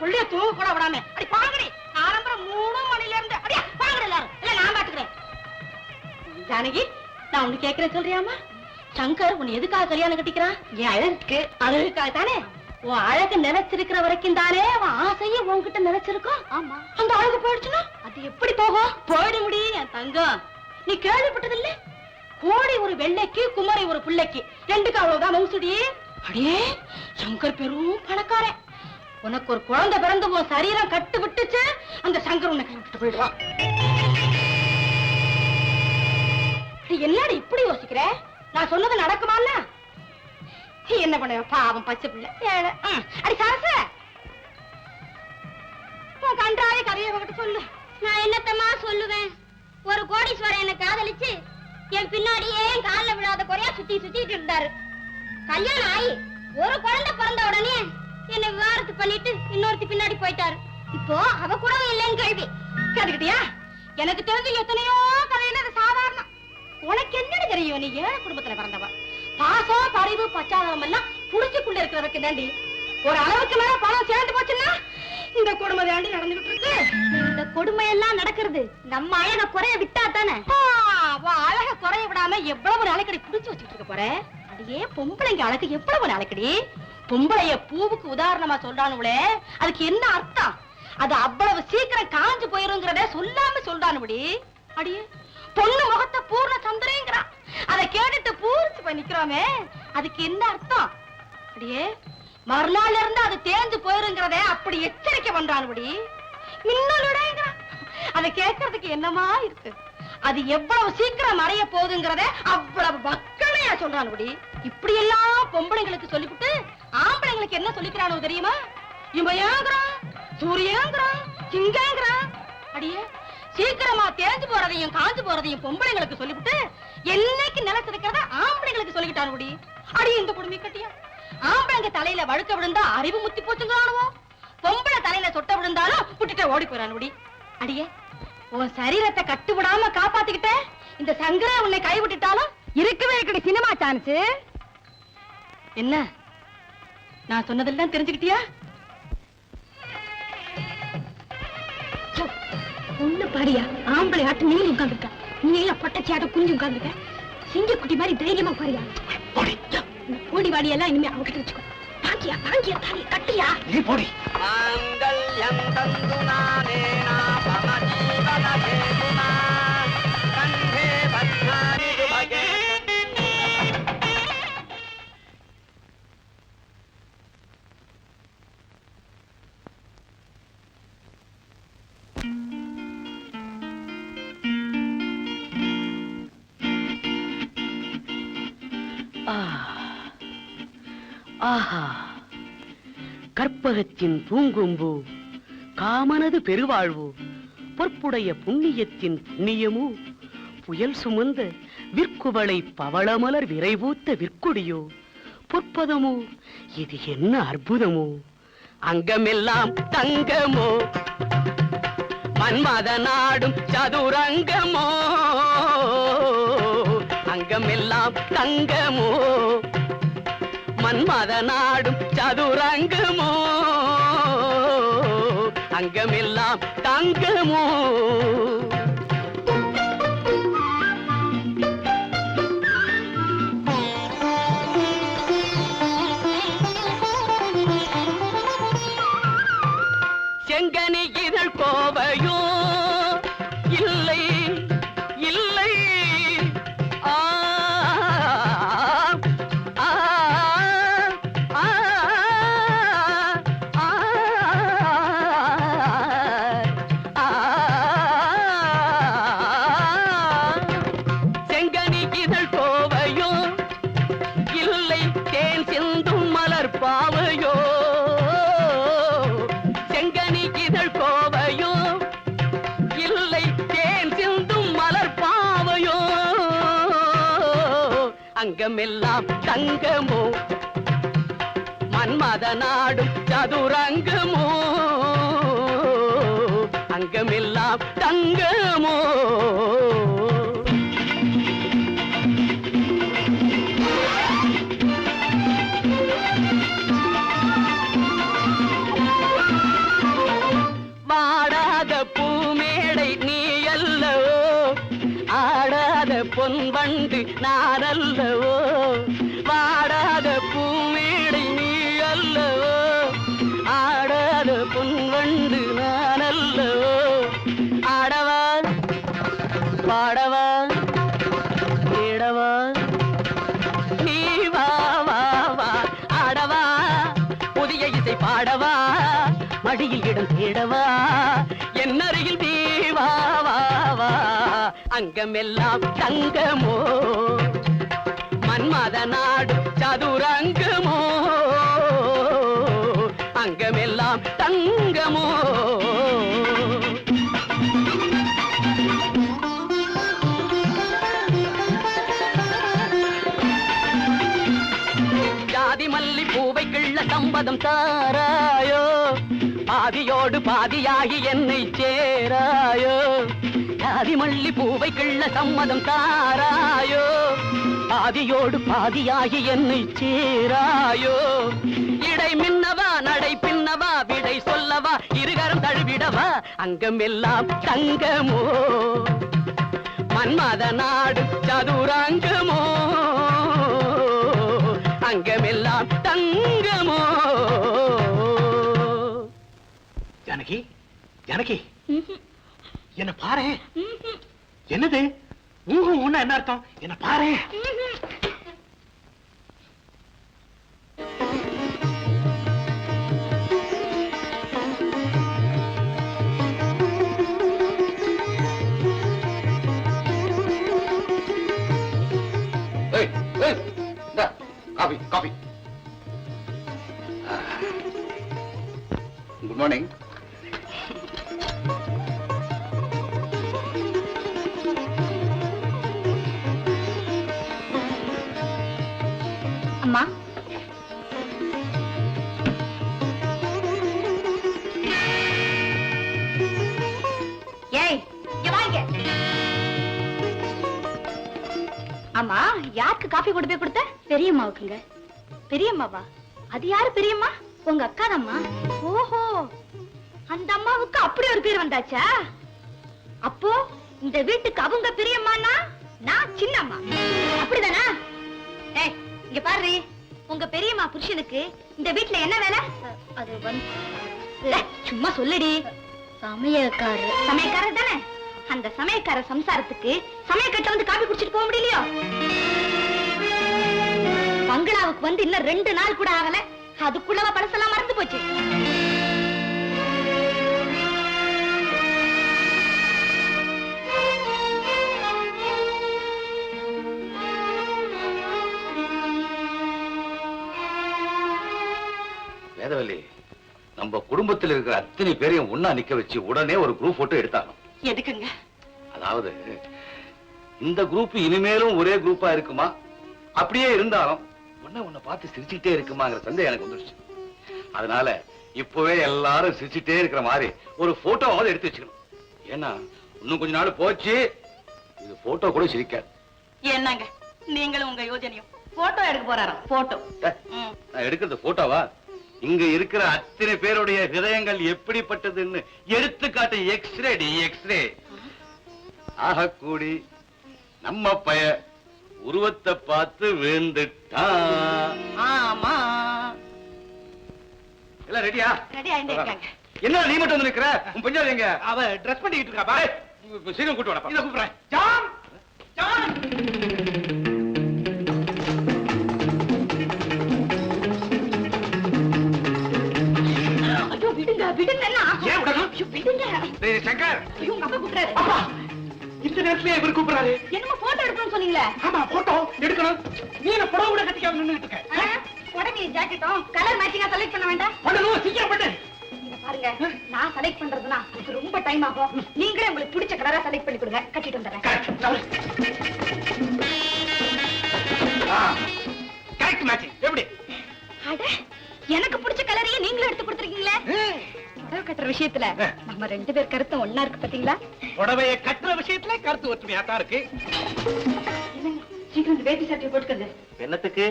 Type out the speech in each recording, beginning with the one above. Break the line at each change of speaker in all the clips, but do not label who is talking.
புள்ளைய தூங்க கூட விடாம. அடி பாங்கடி காலம்பரம் மூணு மணில இருந்து. அடியா பாங்கடி எல்லாரும். இல்ல நான் பாத்துக்கிறேன். ஜானகி நான் உனக்கு கேக்குறேன் சொல்றியாமா சங்கர் உன்னை எதுக்காக கல்யாணம் கட்டிக்கிறான்? என் அழகுக்கு அழகுக்காக தானே உன் அழகு நினைச்சிருக்கிற வரைக்கும் தானே அவன் ஆசையை உன்கிட்ட நினைச்சிருக்கோம்? ஆமா. அந்த அழகு போயிடுச்சுன்னா? அது எப்படி போகும்? போயிட முடியும் என் தங்கம். நீ கேள்விப்பட்டதில்ல? கோடி ஒரு வெள்ளைக்கு குமரி ஒரு பிள்ளைக்கு. ரெண்டுக்கு அவ்வளவுதான் மவுசுடி அடியே சங்கர் பெரும் பணக்காரன். உனக்கு ஒரு குழந்தை பிறந்து உன் சரீரம் கட்டு விட்டுச்சு அந்த சங்கர் உன்னை போயிடுவான். என்னடி இப்படி யோசிக்கிற? நான் சொன்னது நடக்குமான்னா? என்ன பண்ண பாவம் பச்சை பிள்ளை ஏழை. அடி சரச. உன் கன்றாய கதையை உங்ககிட்ட சொல்லு.
நான் என்னத்தம்மா சொல்லுவேன்? ஒரு கோடீஸ்வரன் என்னை காதலிச்சு என் பின்னாடியே என் விழாத குறையா சுத்தி சுத்திட்டு இருந்தாரு. கல்யாணம் ஆகி ஒரு குழந்தை பிறந்த உடனே என்ன விவாகரத்து பண்ணிட்டு இன்னொருத்தி பின்னாடி போயிட்டாரு. இப்போ அவ கூட இல்லைன்னு கேள்வி.
கேட்டுக்கிட்டியா? எனக்கு தெரிஞ்சு எத்தனையோ கதையில அது சாதாரணம். உனக்கு என்னடி தெரியும்? நீ ஏழை குடும்பத்துல பிறந்தவ. பாசம் பரிவு பச்சாதாரம் எல்லாம் புடிச்சுக்குள்ள இருக்கிறவருக்கு தாண்டி ஒரு அளவுக்கு மேல பணம் சேர்ந்து போச்சுன்னா இந்த கொடுமை தாண்டி நடந்துகிட்டு இருக்கு.
இந்த கொடுமை எல்லாம் நடக்கிறது நம்ம அழக குறைய விட்டா தானே?
அழக குறைய விடாம எவ்வளவு நாளைக்கடி புடிச்சு வச்சுட்டு இருக்க போற? அடியே பொம்பளைங்க அழகு எவ்வளவு நாளைக்கடி? பொம்பளைய பூவுக்கு உதாரணமா சொல்றானுங்களே அதுக்கு என்ன அர்த்தம்? அது அவ்வளவு சீக்கிரம் காஞ்சு போயிருங்கிறத சொல்லாம சொல்றானுபடி அடியே பொண்ணு முகத்தை பூர்ண சந்திரங்கிறான் அதை கேட்டுட்டு பூரிச்சு போய் நிக்கிறோமே அதுக்கு என்ன அர்த்தம்? அடியே மறுநாள்ல இருந்து அது தேஞ்சு போயிருங்கிறத அப்படி எச்சரிக்கை பண்றானுபடி மின்னலுடைங்கிறான் அதை கேட்கறதுக்கு என்னமா இருக்கு? அது எவ்வளவு சீக்கிரம் மறைய போகுதுங்கிறத அவ்வளவு மக்களையா சொல்றானுபடி இப்படி எல்லாம் பொம்பளைங்களுக்கு சொல்லிவிட்டு ஆம்பளைங்களுக்கு என்ன சொல்லிக்கிறானோ தெரியுமா? இவன் ஏங்குறான் சூரியங்கிறான் சிங்கங்கிறான். அடியே சீக்கிரமா தேஞ்சு போறதையும் காஞ்சு போறதையும் பொம்பளைங்களுக்கு சொல்லிவிட்டு என்னைக்கு நிலைச்சிருக்கிறத ஆம்பளைங்களுக்கு சொல்லிக்கிட்டான் சொல்லிக்கிட்டானுபடி அடி இந்த குடுமி கட்டியா? ஆம்பளைங்க தலையில வழுக்க விழுந்தா அறிவு முத்தி போச்சுங்கிறானுவோ? பொம்பளை தலையில சொட்ட விழுந்தாலும் புட்டிட்ட ஓடி போறானுபடி அடியே உன் சரீரத்தை கட்டு விடாம காப்பாத்திக்கிட்ட இந்த சங்கரே உன்னை கைவிட்டுட்டாலும் இருக்கவே இருக்கடி சினிமா சான்ஸ் என்ன? நான் சொன்னதெல்லாம் தெரிஞ்சுக்கிட்டியா?
ஒண்ணு பாடியா? ஆம்பளை ஆட்டு நீ உட்காந்துருக்க நீ பொட்டச்சியாட்ட புரிஞ்சு உட்காந்துருக்க சிங்க குட்டி மாதிரி தைரியமா பாரியா ஓடி வாடி எல்லாம் இனிமே அவகிட்ட வச்சுக்கோ. பாங்கியா பாங்கியா தாலி கட்டியா
நீ போடி. மாங்கல்யம் தந்து நானே
ஆஹா. கற்பகத்தின் பூங்கும்பு காமனது பெருவாழ்வு பொற்புடைய புண்ணியத்தின் புண்ணியமோ புயல் சுமந்த விற்குவளை பவளமலர் விரைவூத்த விற்குடியோ பொற்பதமோ இது என்ன அற்புதமோ? அங்கமெல்லாம் தங்கமோ? மன்மத நாடும் சதுரங்கமோ? உலகமெல்லாம் தங்கமோ? மன்மத நாடும் சதுரங்கமோ? அங்கமெல்லாம் தங்கமோ? பாவையோ? இல்லை தேன் சிந்தும் மலர் பாவையோ? அங்கமெல்லாம் தங்கமோ? மன்மத நாடும் சதுரங்கமோ? அங்கமெல்லாம் தங்கமோ? நான் அல்லவோ வாடாத பூமேடை நீ அல்லவோ ஆடாத பொன் பொன்வண்டு நான் அல்லவோ ஆடவா? பாடவா? கேடவா? நீ வா வா வா ஆடவா? புதிய இசை பாடவா? மடியில் இடம் தேடவா? அங்கமெல்லாம் தங்கமோ? மன்மத நாடு சதுரங்கமோ? அங்கமெல்லாம் தங்கமோ? ஜாதி மல்லி பூவை கிள்ள சம்பதம் தாராயோ பாதியோடு பாதியாகி என்னை சேராயோ? ஜாதி மல்லி பூவை கிள்ள சம்மதம் தாராயோ. பாதியோடு பாதியாகி என்னை சேராயோ. இடை மின்னவா நடை பின்னவா விடை சொல்லவா இருகரம் தழுவிடவா அங்கமெல்லாம் தங்கமோ. மன்மத நாடு சதுராங்கமோ. அங்கமெல்லாம் தங்கமோ.
ஜானகி ஜானகி. என்ன பாரு. என்னது? ஊஹும் உன்ன என்ன அர்த்தம்? என்ன பாரு.
ஆமா யாருக்கு காஃபி கொண்டு போய் கொடுத்த?
பெரியம்மாவுக்குங்க.
பெரியம்மாவா? அது யாரு பெரியம்மா?
உங்க அக்காதம்மா.
ஓஹோ அந்த அம்மாவுக்கு அப்படி ஒரு பேர் வந்தாச்சா? அப்போ இந்த வீட்டுக்கு அவங்க பெரியம்மானா நான் சின்னம்மா. அப்படிதானா? ஏய் இங்க பாரு. உங்க பெரியம்மா புருஷனுக்கு இந்த வீட்ல என்ன வேலை?
அது
சும்மா சொல்லுடி.
சமையல்காரர்.
சமயக்காரர் தானே? அந்த சமயக்கார சம்சாரத்துக்கு சமயக்கட்ட வந்து காபி குடிச்சிட்டு போக முடியலையோ? பங்களாவுக்கு வந்து இன்னும் ரெண்டு நாள் கூட ஆகல. அதுக்குள்ளவா பழசெல்லாம் மறந்து போச்சு.
வேதவல்லி நம்ம குடும்பத்தில் இருக்கிற அத்தனை பேரையும் ஒண்ணா நிக்க வச்சு உடனே ஒரு குரூப் போட்டோ எடுத்தாங்க
எதுக்குங்க
அதாவது இந்த குரூப் இனிமேலும் ஒரே குரூப்பா இருக்குமா? அப்படியே இருந்தாலும் ஒண்ணு உன்னை பார்த்து சிரிச்சுக்கிட்டே இருக்குமாங்கிற சந்தேகம் எனக்கு வந்துருச்சு. அதனால இப்பவே எல்லாரும் சிரிச்சுட்டே இருக்கிற மாதிரி ஒரு போட்டோவாவது எடுத்து வச்சுக்கணும். ஏன்னா இன்னும் கொஞ்ச நாள் போச்சு இது போட்டோ கூட சிரிக்காது.
என்னங்க? நீங்களும் உங்க யோஜனையும். போட்டோ எடுக்க போறாராம் போட்டோ
நான் எடுக்கிறது போட்டோவா இங்க இருக்கிற அத்தனை பேருடைய ஹிருதயங்கள் எப்படிப்பட்டதுன்னு எடுத்துக்காட்டு எக்ஸ்ரே டி எக்ஸ்ரே ஆகக்கூடி நம்ம பய உருவத்தை பார்த்து விழுந்துட்டான்
ஆமா.
எல்லாம் ரெடியா என்ன நீ மட்டும் வந்து நிக்கிற? உன் எங்க?
அவ ட்ரெஸ் பண்ணிக்கிட்டு இருக்கா பாரு.
சீக்கிரம் கூட்டு வாடா
இத கூப்பிடுறேன். ஜான் ஜான்
ஐயோ விடுங்க?
ஏன் விடணும்?
ஐயோ, விடுங்க.
டேய் சங்கர்.
ஐயோ உங்க அப்பா கூப்பிடுறாரு.
அப்பா இந்த நேரத்துல இவர் கூப்பிடுறாரு.
என்னமோ போட்டோ எடுக்கணும்னு சொன்னீங்களே.
ஆமா போட்டோ எடுக்கணும். நீ என்ன புடவை கூட கட்டிக்காம நின்னுட்டு இருக்க.
உடனே ஜாக்கெட்டும் கலர் மேட்சிங்கா செலக்ட் பண்ண வேண்டாம்.
பண்ணணும் சீக்கிரம் பண்ணு.
பாருங்க நான் செலக்ட் பண்றதுனா ரொம்ப டைம் ஆகும். நீங்களே உங்களுக்கு பிடிச்ச கலரா செலக்ட் பண்ணி கொடுங்க. கட்டிட்டு வந்துடுறேன்.
கரெக்ட் மேட்சிங் எப்படி?
அட எனக்கு பிடிச்ச கலரையே நீங்களும் எடுத்து கொடுத்துருக்கீங்களே. புடவை கட்டுற விஷயத்துல நம்ம ரெண்டு பேர் கருத்தும் ஒண்ணா இருக்கு பாத்தீங்களா?
புடவைய கட்டுற விஷயத்துல கருத்து ஒற்றுமையா தான் இருக்கு.
சீக்கிரம் வேட்டி சட்டையை போட்டுக்கங்க.
என்னத்துக்கு?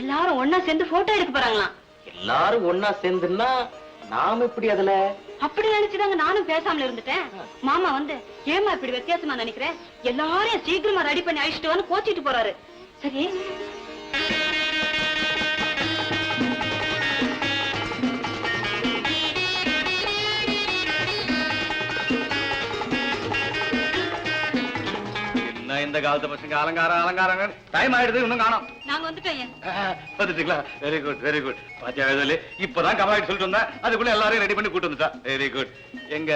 எல்லாரும் ஒண்ணா சேர்ந்து போட்டோ எடுக்க போறாங்களாம்.
எல்லாரும் ஒன்னா சேர்ந்துன்னா நாம இப்படி அதுல
அப்படி நினைச்சுதாங்க நானும் பேசாமல இருந்துட்டேன். மாமா வந்து ஏமா இப்படி வித்தியாசமா நினைக்கிறேன் எல்லாரையும் சீக்கிரமா ரெடி பண்ணி அழிச்சிட்டு வந்து கோச்சிட்டு போறாரு.
சரி
இந்த காலத்து பசங்க அலங்காரம் அலங்காரம் டைம் ஆயிடுது இன்னும் காணோம்.
நாங்க வந்துட்டோம் ஐயா.
வந்துட்டீங்களா? வெரி குட் வெரி குட் பாத்தியா வேதலி இப்பதான் கமாயிட்டு சொல்லிட்டு வந்தேன். அதுக்குள்ள எல்லாரையும் ரெடி பண்ணி கூட்டு வந்துட்டா. வெரி குட் எங்க?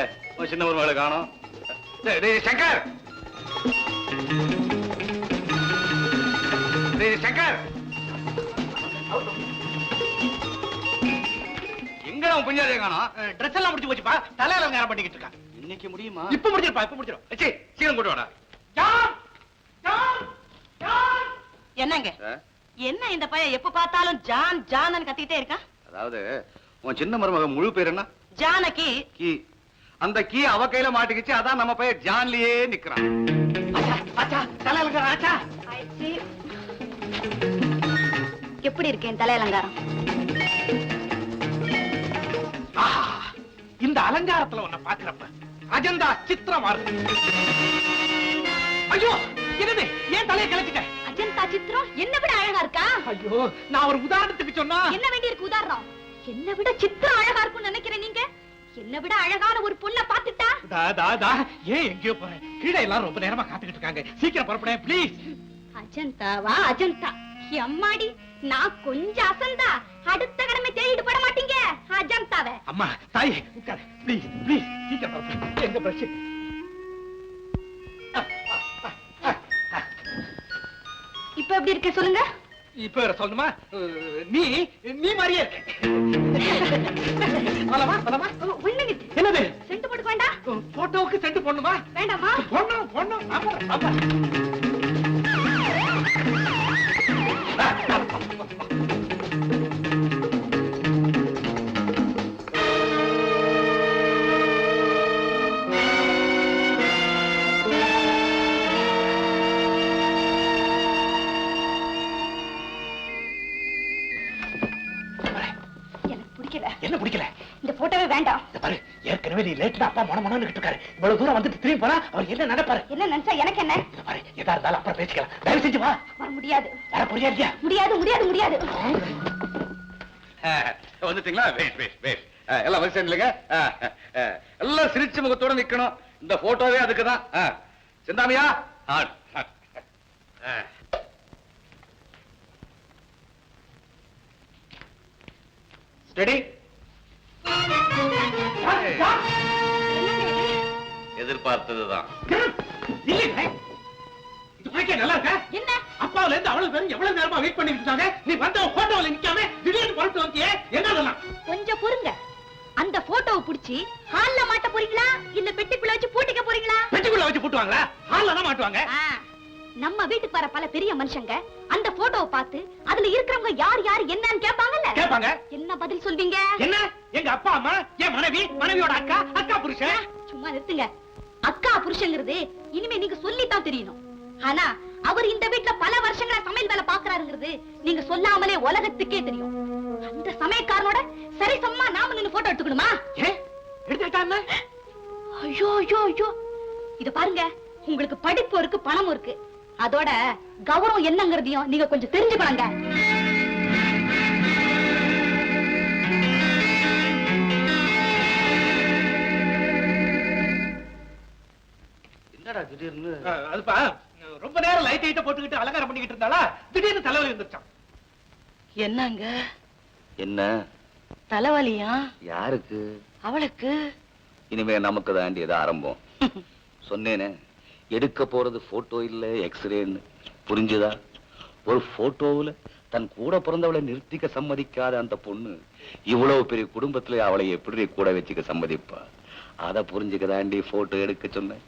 சின்ன ஒரு மேல காணோம் சங்கர்! டேய், சங்கர்! எங்க காணோம்?
ட்ரெஸ் எல்லாம் முடிச்சு போச்சுப்பா. தலை அலங்காரம் பண்ணிக்கிட்டு இருக்கான்
இன்னைக்கு முடியுமா?
இப்ப முடிச்சிருப்பா இப்ப முடிச்சிரும்
சீ, சீக்கிரம் கூட்டு வாடா.
என்னங்க? என்ன இந்த பையன் எப்ப பார்த்தாலும் ஜான் ஜான்னு கத்திக்கிட்டே இருக்கான்
அதாவது உன் சின்ன மருமக முழு பேர் என்ன?
ஜானகி
கீ. அந்த கீ அவ கையில மாட்டிக்கிச்சு அதான் நம்ம பையன் ஜான்லயே நிக்கிறான்.
ஆச்சா ஆச்சா தலை அலங்காரம் ஆச்சா.
எப்படி இருக்கேன் தலை அலங்காரம்?
ஆஹா, இந்த அலங்காரத்துல உன்னை பாக்குறப்ப அஜந்தா சித்திரமா இருக்கு. ஐயோ என்னது? ஏன் தலையை கிளச்சிட்ட?
சித்திரம் என்ன விட அழகா இருக்கா?
ஐயோ நான் ஒரு உதாரணத்துக்கு சொன்னா.
என்ன வேண்டி இருக்கு உதாரணம்? என்ன விட சித்திரம் அழகா இருக்கும்னு நினைக்கிறேன் நீங்க. என்ன விட அழகான ஒரு பொண்ணை பாத்துட்டா
தா தா தா. ஏன் எங்கேயோ போறேன்? கீழே எல்லாரும் ரொம்ப நேரமா காத்துக்கிட்டு இருக்காங்க. சீக்கிரம் புறப்படேன் ப்ளீஸ்
அஜந்தாவா அஜந்தா. அம்மாடி நான் கொஞ்சம் அசந்தா. அடுத்த கடமை தேடிட்டு போட மாட்டீங்க அஜந்தாவ.
அம்மா தாய் உட்கார். ப்ளீஸ் ப்ளீஸ் சீக்கிரம் எங்க பிரஷ்
இப்ப எப்படி இருக்க சொல்லுங்க?
இப்ப வேற சொல்லணுமா? நீ நீ மாதிரியே இருக்க. என்னது?
செண்டு போட்டுக்க வேண்டாம்.
போட்டோவுக்கு சென்ட் போடணுமா?
வேண்டாமா?
போடணும் போடணும்.
வேண்டாம்.
இந்த பாரு ஏற்கனவே நீ லேட்ல அப்பா மன மனன்னு இருக்காரு. இவ்வளவு தூரம் வந்துட்டு திரும்பி போனா அவர் என்ன நினைப்பாரு?
என்ன நினைச்சா எனக்கு என்ன?
இந்த பாரு எதா இருந்தாலும் அப்புறம் பேசிக்கலாம். தயவு செஞ்சு வா.
வர முடியாது.
வர புரியா இல்லையா?
முடியாது முடியாது முடியாது.
வந்துட்டீங்களா? வெயிட் வெயிட் வெயிட் எல்லாம் வந்து சேர்ந்துலங்க எல்லாம் சிரிச்ச முகத்தோட நிக்கணும். இந்த போட்டோவே அதுக்கு தான் சிந்தாமியா.
ஸ்டடி
எதிர்பார்த்ததுதான்.
இல்லைங்க இது உனக்கே நல்லா இருக்கா
என்ன?
அப்பாவுல இருந்து அவ்வளவு பேரும் எவ்வளவு நேரமா வெயிட் பண்ணிட்டு இருக்காங்க? நீ வந்த போட்டோல நிக்காம திடீர்னு புறப்பட்டு வந்தியே. என்ன அதெல்லாம்
கொஞ்சம் பொறுங்க. அந்த போட்டோவை புடிச்சு ஹால்ல மாட்ட போறீங்களா? இல்ல பெட்டிக்குள்ள வச்சு பூட்டிக்க போறீங்களா?
பெட்டிக்குள்ள வச்சு போட்டுவாங்களா? ஹால்ல தான் மாட்டுவாங்க.
நம்ம வீட்டுக்கு வர பல பெரிய மனுஷங்க அந்த போட்டோவை பார்த்து அதுல இருக்கிறவங்க யார் யார் என்னன்னு கேட்பாங்கல்ல?
கேட்பாங்க.
என்ன பதில் சொல்வீங்க?
என்ன? எங்க அப்பா அம்மா என் மனைவி மனைவியோட அக்கா அக்கா புருஷன்?
சும்மா நிறுத்துங்க. அக்கா புருஷங்கிறது இனிமே நீங்க சொல்லித்தான் தெரியணும். ஆனா அவர் இந்த வீட்ல பல வருஷங்களா சமையல் வேலை பாக்குறாருங்கிறது நீங்க சொல்லாமலே உலகத்துக்கே தெரியும். அந்த சமயக்காரனோட சரி சமமா நாம நின்னு போட்டோ எடுத்துக்கணுமா?
எடுத்துக்கிட்டாங்க
ஐயோ ஐயோ ஐயோ. இத பாருங்க. உங்களுக்கு படிப்பு இருக்கு பணமும் இருக்கு. அதோட கௌரவம் என்னங்கிறதையும் நீங்க கொஞ்சம் தெரிஞ்சுக்கணுங்க.
என்னடா திடீர்னு?
அதுப்பா ரொம்ப நேரம் லைட் லைட்ட போட்டுக்கிட்டு அலங்காரம் பண்ணிக்கிட்டு இருந்தாளா? திடீர்னு தலைவலி வந்துருச்சான்
என்னங்க?
என்ன?
தலைவலியா?
யாருக்கு?
அவளுக்கு?
இனிமே நமக்கு தாண்டியது ஆரம்பம். சொன்னேனே. எடுக்க போறது போட்டோ இல்ல எக்ஸ்ரேன்னு புரிஞ்சுதா? ஒரு போட்டோவுல தன் கூட பிறந்தவளை நிறுத்திக்க சம்மதிக்காத அந்த பொண்ணு இவ்வளவு பெரிய குடும்பத்துல அவளை எப்படி கூட வச்சுக்க சம்மதிப்பா? அதை புரிஞ்சுக்க தாண்டி போட்டோ எடுக்க சொன்னேன்.